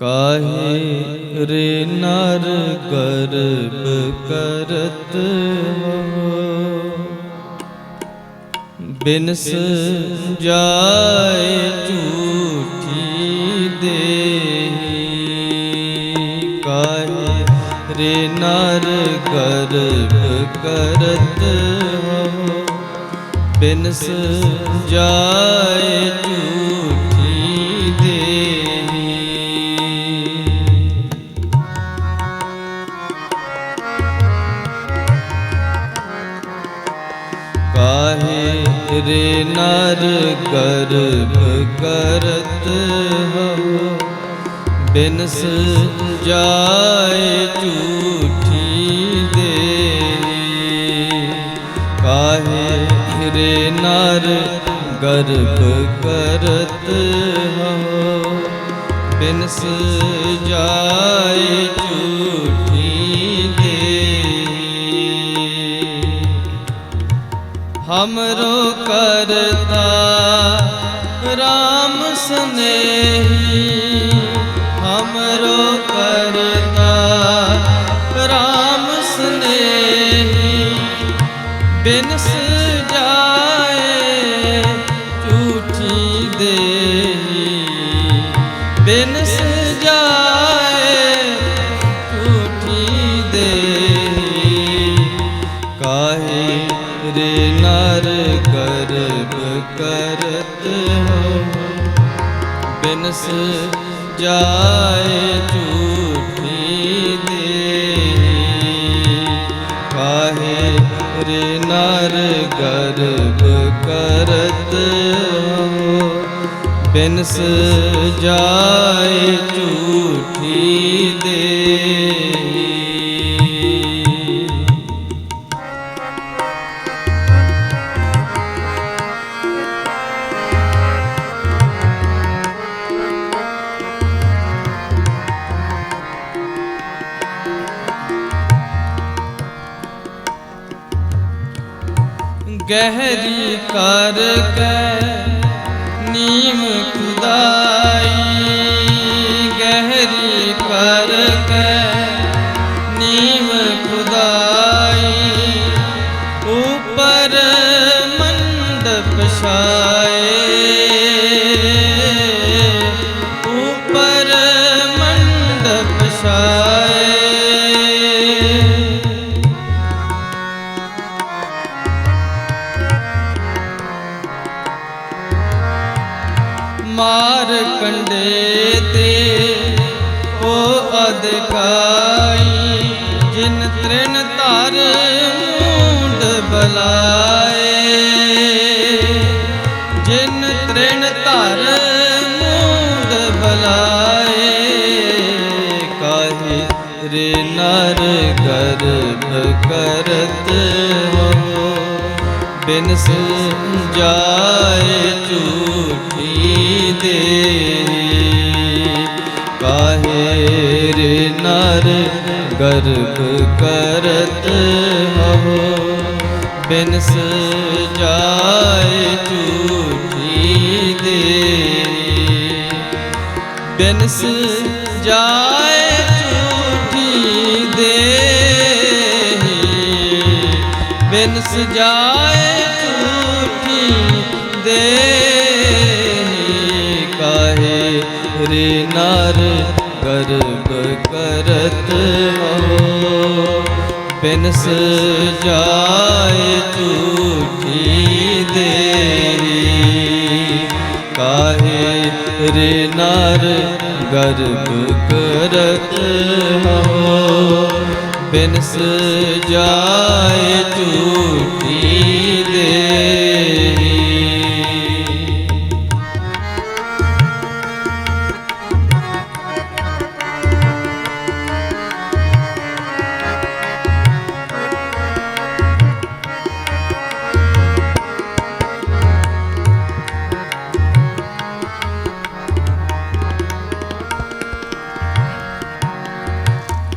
ਕਾਹੇ ਰੇ ਨਰ ਗਰਭ ਕਰਤ ਬਿਨਸ ਜਾਏ ਝੂਠੀ ਦੇਹੀ। ਕਾਹੇ ਰੇ ਨਰ ਗਰਭ ਕਰਤ ਬਿਨਸ ਜਾਏ ਝੂਠੀ ਕਾਹੇ ਨਰ ਗਰਭ ਕਰਤ ਹੋ। ਬਿਨਸ ਜਾਏ ਝੂਠੀ ਦੇ ਕਾਹੇ ਰੇ ਨਰ ਗਰਭ ਕਰਤ ਹੋ। ਬਿਨਸ ਜਾਏ ਹਮਰੋ ਕਰਤਾ RAM ਸਨੇਹੀ ਕਰਤ ਹੋ। ਬਿਨਸ ਜਾਏ ਝੂਠੀ ਦੇ ਕਾਹੇ ਰੇ ਨਰ ਗਰਭ ਕਰਤ ਹੋ। ਬਿਨਸ ਜਾਏ ਝੂਠੀ ਦੇ ਗਹਿਰੀ ਕਰ ਕੇ ਨੀਮ ਖੁਦਾਈ। ਜਿਨ ਧਰ ਮੂੰਡ ਬਲਾਏ, ਕਾਹੇ ਰੇ ਨਰ ਗਰਭ ਕਰਤ ਹੋ ਬਿਨਸ ਜਾਏ ਝੂਠੀ ਦੇਹੀ, ਕਾਹੇ ਰੇ ਨਰ ਗਰਭ ਕਰਤ ਹੋ। ਬਿਨਸ ਜਾਏ ਝੂਠੀ ਦੇਹੀ ਬਿਨਸ ਜਾਏ ਝੂਠੀ ਦੇਹੀ ਬਿਨਸ ਜਾਏ ਝੂਠੀ ਦੇਹੀ ਕਾਹੇ ਰੇ ਨਰ ਗਰਭ ਕਰਤ ਬਿਨਸ ਜਾਏ ਝੂਠੀ ਦੇਹੀ ਕਾਹੇ ਰੇ ਨਰ ਗਰਭ ਕਰਤ ਹੋ। ਬਿਨਸ ਜਾਏ ਝੂਠੀ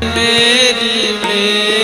ਮੇਰੀ ਮੇਰੀ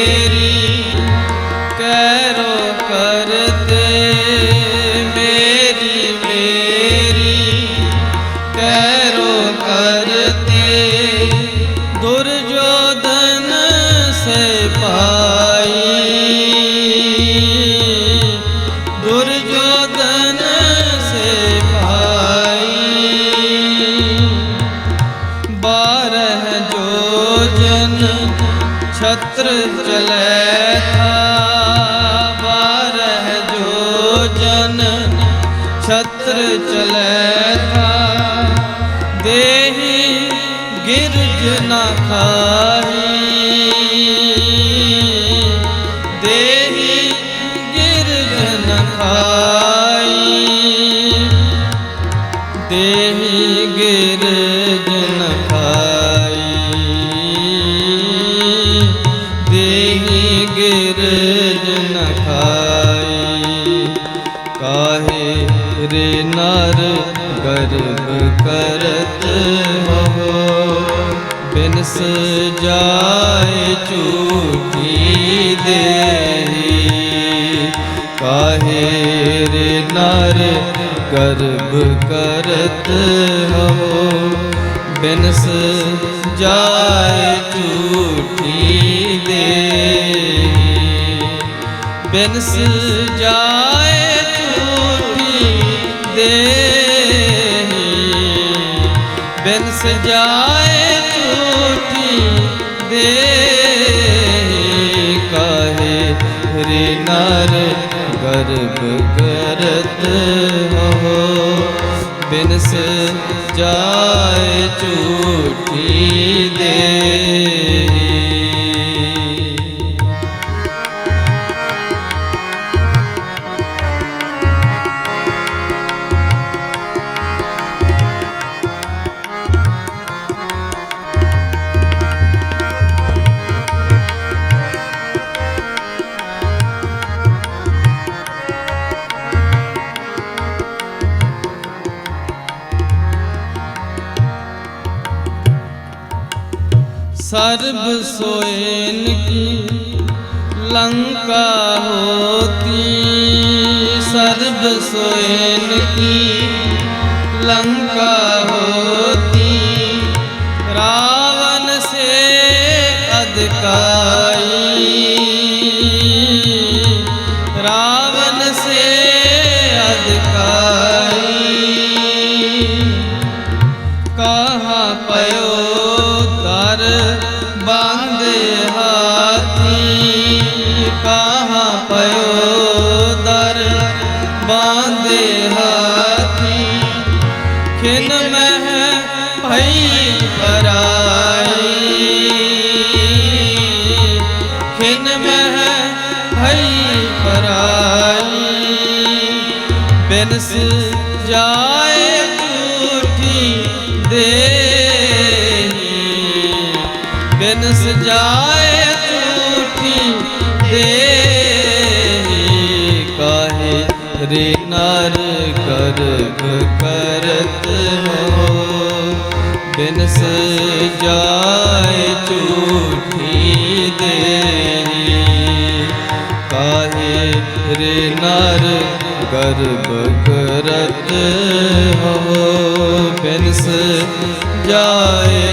रे नर गर्भ करत हो ਬਿਨਸ ਜਾਏ ਝੂਠੀ ਦੇਹੀ, ਕਾਹੇ ਰੇ ਨਰ ਗਰਭ ਕਰਤ ਹੋ? ਬਿਨਸ ਜਾਏ ਝੂਠੀ ਦੇਹੀ, ਬਿਨਸ ਜਾਏ ਝੂਠੀ ਦੇਹੀ, ਬਿਨਸ ਜਾਏ ਬਿਨਸ ਜਾਏ ਝੂਠੀ ਦੇ। सर्ब सोएन की लंका होती सर्ब सोएन की लंका होती रावण से अधकाई ਬਾਂਦੇ ਹਾਥੀ ਮਹਿ ਭਈ ਪਰਾਈ ਖਿਨ ਮਹਿ ਭਈ ਪਰਾਈ ਬਿਨਸ ਜਾਏ ਝੂਠੀ ਦੇਹੀ ਬਿਨਸ ਦੇ ਨਰ ਕਰਬ ਕਰਤ ਹੋ। ਬਿਨ ਸਜਾਏ ਝੂਠੀ ਦੇਹੀ। ਕਾਹੇ ਰੇ ਨਰ ਕਰਬ ਕਰਤ ਹੋ। ਬਿਨ ਸਜਾਏ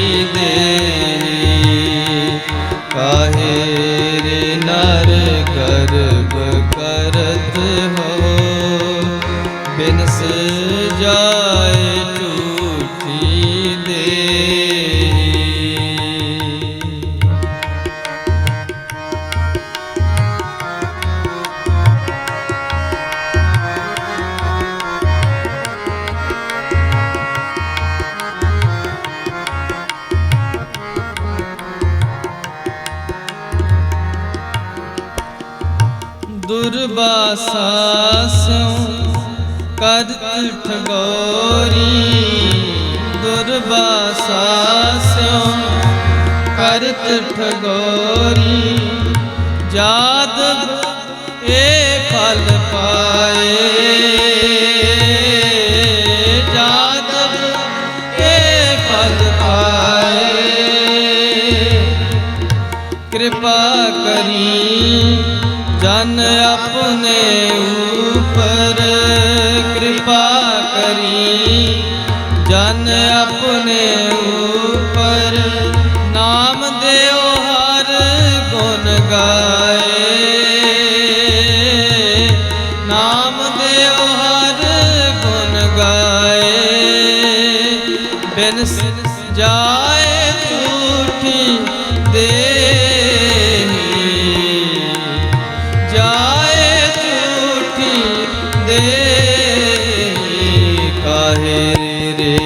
ਦੁਰਬਾਸਾ ਸਉ ਕਰਤ ਠਗੋਰੀ ਦੁਰਬਾਸਾ ਸਉ ਕਰਤ ਠਗੋਰੀ ਜਾਦ ਇਹ ਫਲ ਪਾਏ ਕਿਰਪਾ ਕਰੀ ਜਨ ਆਪਣੇ ਉਪਰ ਕਿਰਪਾ ਕਰੀ। ਜਨ ਆਪਣੇ ਉਪਰ ਨਾਮ ਦਿਓ ਹਰ ਗੁਣ ਗਾਏ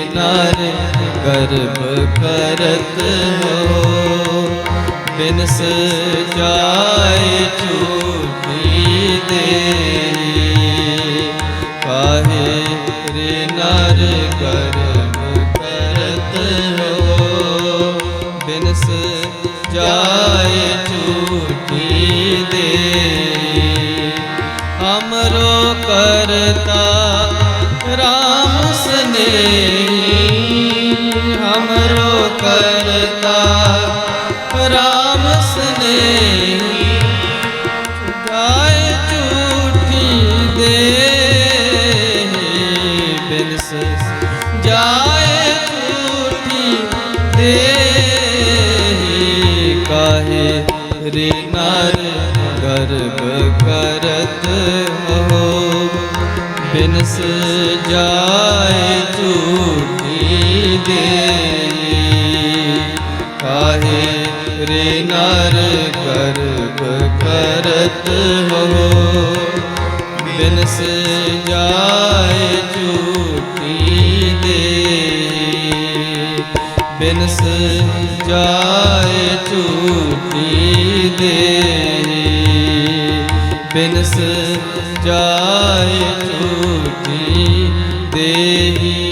ਰੇ ਨਰ ਗਰਭ ਕਰਤ ਹੋ, ਬਿਨਸ ਜਾਏ ਝੂਠੀ ਦੇਹੀ ਕਾਹੇ ਰੇ ਨਰ ਗਰਭ ਕਰਤ ਹੋ, ਬਿਨਸ ਜਾਏ ਝੂਠੀ ਦੇਹੀ ਅਮਰੋ ਦੇਹੀ ਕਾਹੇ ਰੇ ਨਰ ਗਰਭ ਕਰਤ ਹੋ। ਬਿਨਸ ਜਾਏ ਝੂਠੀ ਦੇ ਕਾਹੇ ਰੇ ਨਰ ਗਰਭ ਕਰਤ ਹੋ। ਬਿਨਸ ਜਾਏ ਝੂਠੀ ਬਿਨਸ ਜਾਏ ਝੂਠੀ ਦੇਹੀ ਬਿਨਸ ਜਾਏ ਝੂਠੀ ਦੇਹੀ